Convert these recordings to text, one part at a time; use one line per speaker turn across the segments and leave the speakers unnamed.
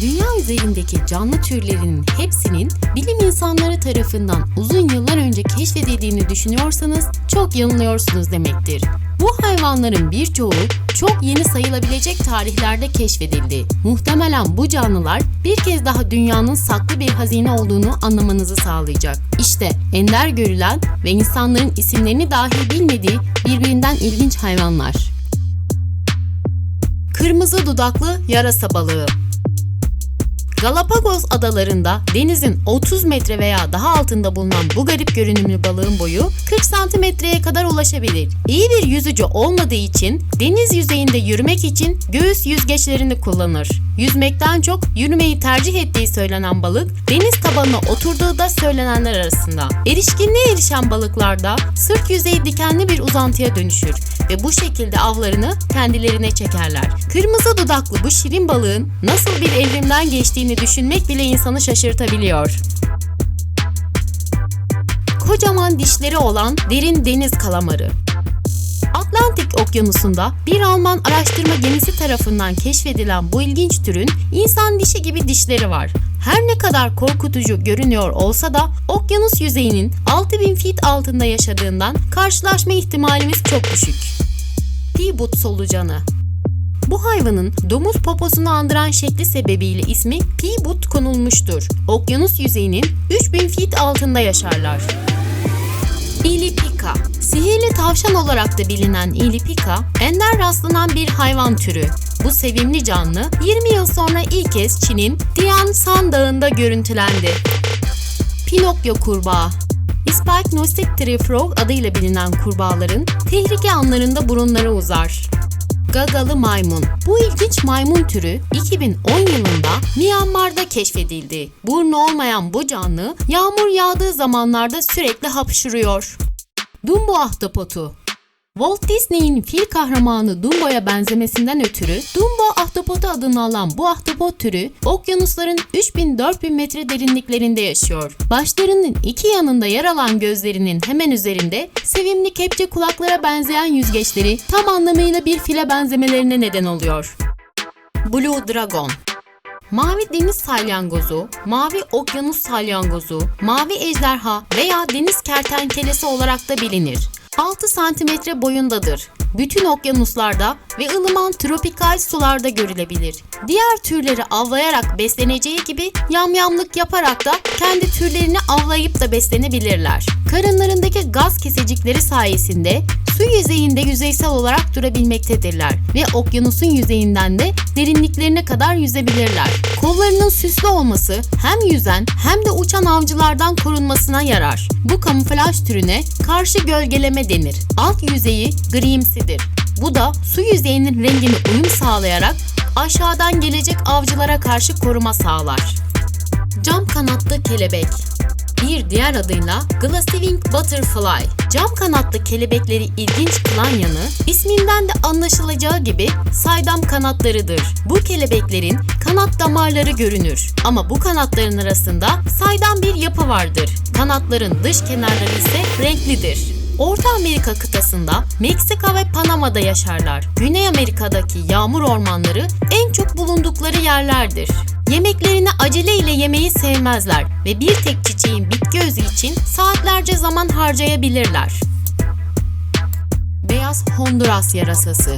Dünya üzerindeki canlı türlerinin hepsinin bilim insanları tarafından uzun yıllar önce keşfedildiğini düşünüyorsanız çok yanılıyorsunuz demektir. Bu hayvanların birçoğu çok yeni sayılabilecek tarihlerde keşfedildi. Muhtemelen bu canlılar bir kez daha dünyanın saklı bir hazine olduğunu anlamanızı sağlayacak. İşte ender görülen ve insanların isimlerini dahi bilmediği birbirinden ilginç hayvanlar. Kırmızı dudaklı yarasa balığı Galapagos adalarında denizin 30 metre veya daha altında bulunan bu garip görünümlü balığın boyu 40 santimetreye kadar ulaşabilir. İyi bir yüzücü olmadığı için deniz yüzeyinde yürümek için göğüs yüzgeçlerini kullanır. Yüzmekten çok yürümeyi tercih ettiği söylenen balık deniz tabanına oturduğu da söylenenler arasında. Erişkinliğe erişen balıklarda sırt yüzeyi dikenli bir uzantıya dönüşür ve bu şekilde avlarını kendilerine çekerler. Kırmızı dudaklı bu şirin balığın nasıl bir evrimden geçtiğini düşünmek bile insanı şaşırtabiliyor. Kocaman dişleri olan derin deniz kalamarı. Atlantik Okyanusu'nda bir Alman araştırma gemisi tarafından keşfedilen bu ilginç türün insan dişi gibi dişleri var. Her ne kadar korkutucu görünüyor olsa da okyanus yüzeyinin 6000 feet altında yaşadığından karşılaşma ihtimalimiz çok düşük. Peabut solucanı bu hayvanın domuz poposunu andıran şekli sebebiyle ismi Peabut konulmuştur. Okyanus yüzeyinin 3000 feet altında yaşarlar. İlipika Sihirli tavşan olarak da bilinen İlipika, ender rastlanan bir hayvan türü. Bu sevimli canlı 20 yıl sonra ilk kez Çin'in Tian Shan Dağı'nda görüntülendi. Pinokyo kurbağa Spike Tree Frog adıyla bilinen kurbağaların tehlike anlarında burunları uzar. Gagalı maymun. Bu ilginç maymun türü 2010 yılında Myanmar'da keşfedildi. Burnu olmayan bu canlı yağmur yağdığı zamanlarda sürekli hapşuruyor. Dumbo ahtapotu. Walt Disney'in fil kahramanı Dumbo'ya benzemesinden ötürü Dumbo ahtapotu adını alan bu ahtapot türü okyanusların 3000-4000 metre derinliklerinde yaşıyor. Başlarının iki yanında yer alan gözlerinin hemen üzerinde sevimli kepçe kulaklara benzeyen yüzgeçleri tam anlamıyla bir file benzemelerine neden oluyor. Blue Dragon Mavi deniz salyangozu, mavi okyanus salyangozu, mavi ejderha veya deniz kertenkelesi olarak da bilinir. 6 santimetre boyundadır. Bütün okyanuslarda ve ılıman tropikal sularda görülebilir. Diğer türleri avlayarak besleneceği gibi yamyamlık yaparak da kendi türlerini avlayıp da beslenebilirler. Karınlarındaki gaz kesecikleri sayesinde su yüzeyinde yüzeysel olarak durabilmektedirler ve okyanusun yüzeyinden de derinliklerine kadar yüzebilirler. Kollarının süslü olması hem yüzen hem de uçan avcılardan korunmasına yarar. Bu kamuflaj türüne karşı gölgeleme denir. Alt yüzeyi grimsidir. Bu da su yüzeyinin rengine uyum sağlayarak aşağıdan gelecek avcılara karşı koruma sağlar. Cam kanatlı kelebek bir diğer adıyla Glasswing Butterfly. Cam kanatlı kelebekleri ilginç kılan yanı isminden de anlaşılacağı gibi saydam kanatlarıdır. Bu kelebeklerin kanat damarları görünür ama bu kanatların arasında saydam bir yapı vardır. Kanatların dış kenarları ise renklidir. Orta Amerika kıtasında Meksika ve Panama'da yaşarlar. Güney Amerika'daki yağmur ormanları en çok bulundukları yerlerdir. Yemeklerini acele ile yemeyi sevmezler ve bir tek çiçeğin bitki özü için saatlerce zaman harcayabilirler. Beyaz Honduras yarasası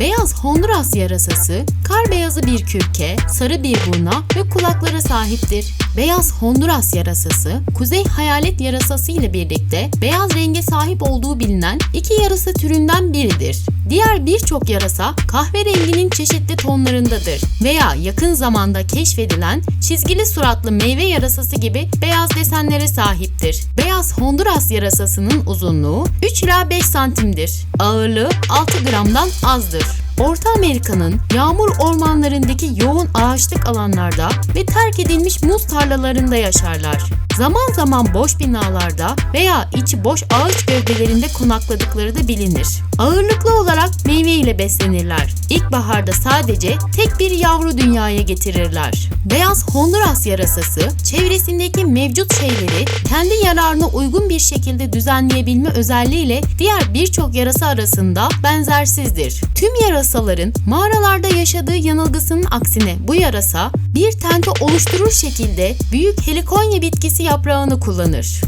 Beyaz Honduras yarasası, kar beyazı bir kürke, sarı bir burna ve kulaklara sahiptir. Beyaz Honduras yarasası, kuzey hayalet yarasası ile birlikte beyaz renge sahip olduğu bilinen iki yarasa türünden biridir. Diğer birçok yarasa kahverenginin çeşitli tonlarındadır veya yakın zamanda keşfedilen çizgili suratlı meyve yarasası gibi beyaz desenlere sahiptir. Beyaz Honduras yarasasının uzunluğu 3 ila 5 santimdir. Ağırlığı 6 gramdan azdır. Orta Amerika'nın yağmur ormanlarındaki yoğun ağaçlık alanlarda ve terk edilmiş muz tarlalarında yaşarlar. Zaman zaman boş binalarda veya içi boş ağaç gövdelerinde konakladıkları da bilinir. Ağırlıklı olarak meyve ile beslenirler. İlkbaharda sadece tek bir yavru dünyaya getirirler. Beyaz Honduras yarasası çevresindeki mevcut şeyleri kendi yararına uygun bir şekilde düzenleyebilme özelliğiyle diğer birçok yarasa arasında benzersizdir. Tüm yarasaların mağaralarda yaşadığı yanılgısının aksine bu yarasa bir tente oluşturur şekilde büyük helikonya bitkisi yaprağını kullanır.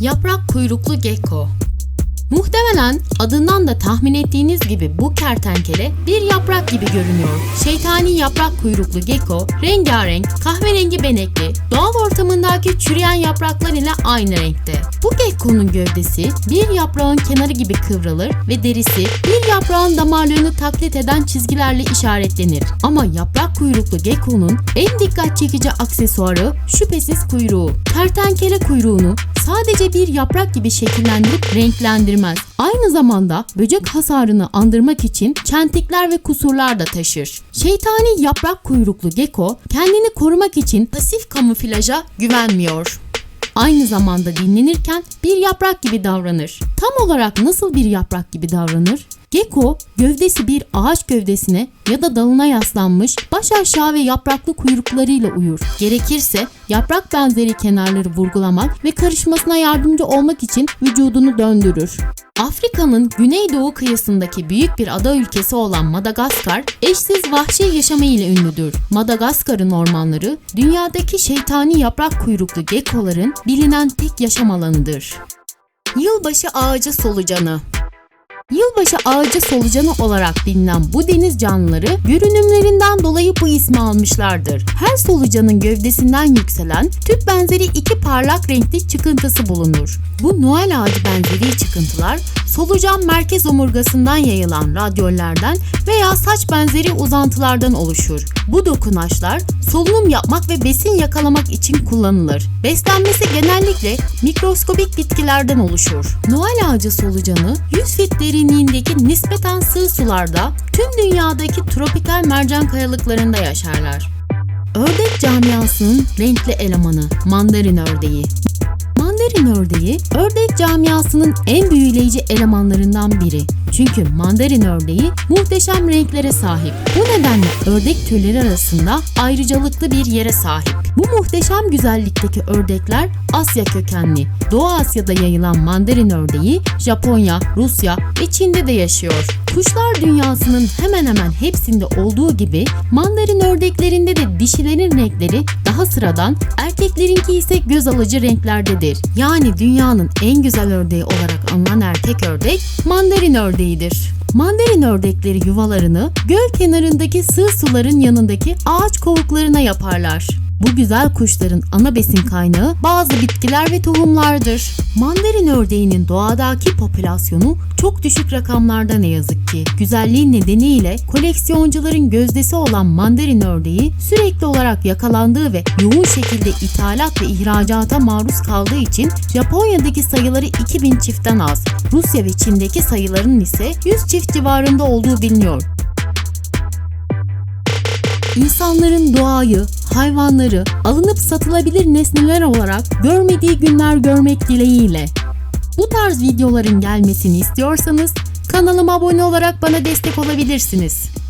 Yaprak kuyruklu gecko Muhtemelen adından da tahmin ettiğiniz gibi bu kertenkele bir yaprak gibi görünüyor. Şeytani yaprak kuyruklu gecko rengarenk, kahverengi benekli, doğal ortamındaki çürüyen yapraklar ile aynı renkte. Bu geckonun gövdesi bir yaprağın kenarı gibi kıvrılır ve derisi bir yaprağın damarlarını taklit eden çizgilerle işaretlenir. Ama yaprak kuyruklu geckonun en dikkat çekici aksesuarı şüphesiz kuyruğu. Kertenkele kuyruğunu sadece bir yaprak gibi şekillendirip renklendirmez. Aynı zamanda böcek hasarını andırmak için çentikler ve kusurlar da taşır. Şeytani yaprak kuyruklu gecko kendini korumak için pasif kamuflaja güvenmiyor. Aynı zamanda dinlenirken bir yaprak gibi davranır. Tam olarak nasıl bir yaprak gibi davranır? Gecko gövdesi bir ağaç gövdesine ya da dalına yaslanmış baş aşağı ve yapraklı kuyruklarıyla uyur. Gerekirse yaprak benzeri kenarları vurgulamak ve karışmasına yardımcı olmak için vücudunu döndürür. Afrika'nın güneydoğu kıyısındaki büyük bir ada ülkesi olan Madagaskar, eşsiz vahşi yaşamı ile ünlüdür. Madagaskar'ın ormanları, dünyadaki şeytani yaprak kuyruklu gekkoların bilinen tek yaşam alanıdır. Yılbaşı ağacı solucanı Yılbaşı ağacı solucanı olarak bilinen bu deniz canlıları görünümlerinden dolayı bu ismi almışlardır. Her solucanın gövdesinden yükselen tüp benzeri iki parlak renkli çıkıntısı bulunur. Bu Noel ağacı benzeri çıkıntılar solucan merkez omurgasından yayılan radyollerden veya saç benzeri uzantılardan oluşur. Bu dokunaçlar solunum yapmak ve besin yakalamak için kullanılır. Beslenmesi genellikle mikroskobik bitkilerden oluşur. Noel ağacı solucanı 100 fit derinliğindeki nispeten sığ sularda tüm dünyadaki tropikal mercan kayalıklarında yaşarlar. Ördek camiasının renkli elemanı mandarin ördeği. Mandarin ördeği, ördek camiasının en büyüleyici elemanlarından biri. Çünkü mandarin ördeği muhteşem renklere sahip. Bu nedenle ördek türleri arasında ayrıcalıklı bir yere sahip. Bu muhteşem güzellikteki ördekler Asya kökenli. Doğu Asya'da yayılan mandarin ördeği Japonya, Rusya ve Çin'de de yaşıyor. Kuşlar dünyasının hemen hemen hepsinde olduğu gibi mandarin ördeklerinde de dişilerin renkleri daha sıradan, erkeklerinki ise göz alıcı renklerdedir. Yani dünyanın en güzel ördeği olarak anılan erkek ördek mandarin ördeğidir. Mandarin ördekleri yuvalarını göl kenarındaki sığ suların yanındaki ağaç kovuklarına yaparlar. Bu güzel kuşların ana besin kaynağı bazı bitkiler ve tohumlardır. Mandarin ördeğinin doğadaki popülasyonu çok düşük rakamlarda ne yazık ki. Güzelliği nedeniyle koleksiyoncuların gözdesi olan mandarin ördeği sürekli olarak yakalandığı ve yoğun şekilde ithalat ve ihracata maruz kaldığı için Japonya'daki sayıları 2000 çiftten az, Rusya ve Çin'deki sayıların ise 100 çift civarında olduğu biliniyor. İnsanların doğayı, hayvanları alınıp satılabilir nesneler olarak görmediği günler görmek dileğiyle. Bu tarz videoların gelmesini istiyorsanız kanalıma abone olarak bana destek olabilirsiniz.